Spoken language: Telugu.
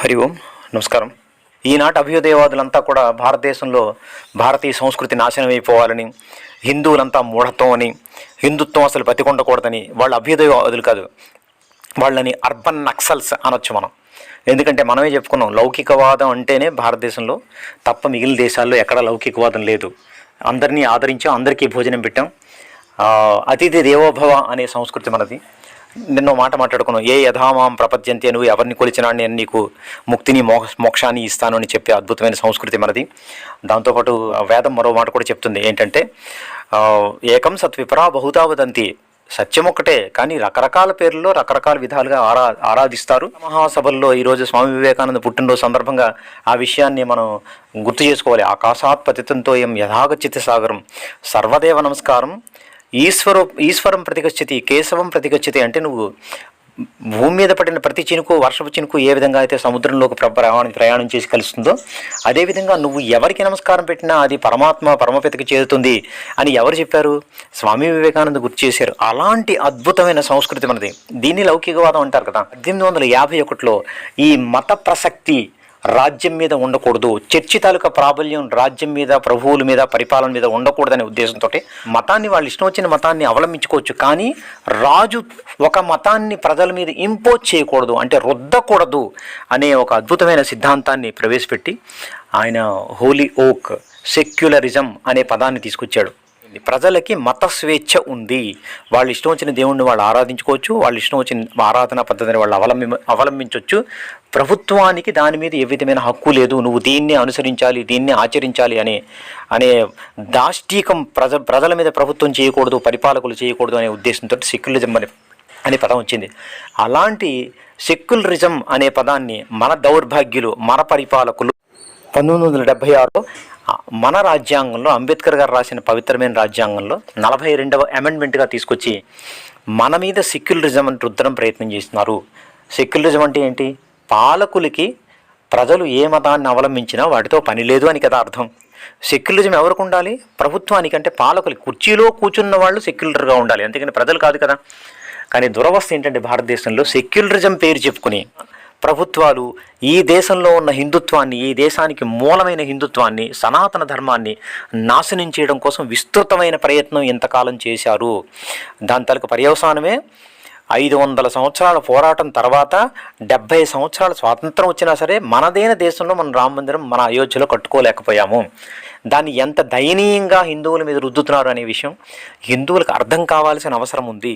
హరి ఓం నమస్కారం. ఈనాటి అభ్యుదయవాదులంతా కూడా భారతదేశంలో భారతీయ సంస్కృతి నాశనం అయిపోవాలని హిందువులంతా మూఢత్వం అని హిందుత్వం అసలు బతికొండకూడదని వాళ్ళు అభ్యుదయవాదులు కాదు వాళ్ళని అర్బన్ నక్సల్స్ అనొచ్చు మనం. ఎందుకంటే మనమే చెప్పుకున్నాం లౌకికవాదం అంటేనే భారతదేశంలో తప్ప మిగిలిన దేశాల్లో ఎక్కడ లౌకికవాదం లేదు. అందరినీ ఆదరించాం అందరికీ భోజనం పెట్టాం. అతిథి దేవోభవ అనే సంస్కృతి మనది. నిన్న మాట మాట్లాడుకున్నావు. ఏ యథామాం ప్రపంచంతే నువ్వు ఎవరిని కొలిచినా నేను నీకు ముక్తిని మో మోక్షాన్ని ఇస్తాను అని చెప్పే అద్భుతమైన సంస్కృతి మనది. దాంతోపాటు వేదం మరో మాట కూడా చెప్తుంది. ఏంటంటే ఏకం సత్విపరా బహుతావదంతి సత్యం ఒక్కటే కానీ రకరకాల పేర్లలో రకరకాల విధాలుగా ఆరా ఆరాధిస్తారు. మహాసభల్లో ఈరోజు స్వామి వివేకానంద పుట్టినరోజు సందర్భంగా ఆ విషయాన్ని మనం గుర్తు చేసుకోవాలి. ఆకాశాత్ పతితంతో ఏం యథాగచిత సాగరం. సర్వదేవ నమస్కారం. ఈశ్వరు ఈశ్వరం ప్రతిగచ్చతి కేశవం ప్రతిగచ్చతి అంటే నువ్వు భూమి మీద పడిన ప్రతి చినుకు వర్షపు చినుకు ఏ విధంగా అయితే సముద్రంలోకి ప్రయాణం ప్రయాణం చేసి కలుస్తుందో అదేవిధంగా నువ్వు ఎవరికి నమస్కారం పెట్టినా అది పరమాత్మ పరమపితకి చేరుతుంది అని ఎవరు చెప్పారు? స్వామి వివేకానంద గుర్తు చేశారు. అలాంటి అద్భుతమైన సంస్కృతి మనది. దీన్ని లౌకికవాదం అంటారు కదా. పద్దెనిమిది వందల యాభై ఒకటిలో ఈ మత ప్రసక్తి రాజ్యం మీద ఉండకూడదు. చర్చి తాలూకా ప్రాబల్యం రాజ్యం మీద ప్రభువుల మీద పరిపాలన మీద ఉండకూడదనే ఉద్దేశంతో మతాన్ని వాళ్ళు ఇష్టం వచ్చిన మతాన్ని అవలంబించుకోవచ్చు. కానీ రాజు ఒక మతాన్ని ప్రజల మీద ఇంపోజ్ చేయకూడదు. అంటే రుద్దకూడదు అనే ఒక అద్భుతమైన సిద్ధాంతాన్ని ప్రవేశపెట్టి ఆయన హోలీ ఓక్ సెక్యులరిజం అనే పదాన్ని తీసుకొచ్చాడు. ప్రజలకి మత స్వేచ్ఛ ఉంది. వాళ్ళు ఇష్టం వచ్చిన దేవుణ్ణి వాళ్ళు ఆరాధించుకోవచ్చు వాళ్ళు ఇష్టం వచ్చిన ఆరాధనా పద్ధతిని వాళ్ళు అవలంబి అవలంబించవచ్చు ప్రభుత్వానికి దాని మీద ఏ విధమైన హక్కు లేదు. నువ్వు దీన్ని అనుసరించాలి దీన్ని ఆచరించాలి అనే అనే దాష్టీకం ప్రజ ప్రజల మీద ప్రభుత్వం చేయకూడదు పరిపాలకులు చేయకూడదు అనే ఉద్దేశంతో సెక్యులరిజం అనే అనే పదం వచ్చింది. అలాంటి సెక్యులరిజం అనే పదాన్ని మన దౌర్భాగ్యులు మన పరిపాలకులు పంతొమ్మిది వందల డెబ్బై ఆరులో మన రాజ్యాంగంలో అంబేద్కర్ గారు రాసిన పవిత్రమైన రాజ్యాంగంలో నలభై రెండవ అమెండ్మెంట్గా తీసుకొచ్చి మన మీద సెక్యులరిజం అని రుద్దడం ప్రయత్నం చేస్తున్నారు. సెక్యులరిజం అంటే ఏంటి? పాలకులకి ప్రజలు ఏ మతాన్ని అవలంబించినా వాటితో పని లేదు అని కదా అర్థం. సెక్యులరిజం ఎవరికి ఉండాలి? ప్రభుత్వానికి అంటే పాలకులు కుర్చీలో కూర్చున్న వాళ్ళు సెక్యులర్గా ఉండాలి. అంతేకాని ప్రజలు కాదు కదా. కానీ దురవస్థ ఏంటంటే భారతదేశంలో సెక్యులరిజం పేరు చెప్పుకుని ప్రభుత్వాలు ఈ దేశంలో ఉన్న హిందుత్వాన్ని ఈ దేశానికి మూలమైన హిందుత్వాన్ని సనాతన ధర్మాన్ని నాశనం చేయడం కోసం విస్తృతమైన ప్రయత్నం ఇంతకాలం చేశారు? దాని తలకు పర్యవసానమే ఐదు వందల సంవత్సరాల పోరాటం తర్వాత డెబ్భై సంవత్సరాల స్వాతంత్రం వచ్చినా సరే మనదైన దేశంలో మన రామ మందిరం మన అయోధ్యలో కట్టుకోలేకపోయాము. దాన్ని ఎంత దయనీయంగా హిందువుల మీద రుద్దుతున్నారు అనే విషయం హిందువులకు అర్థం కావాల్సిన అవసరం ఉంది.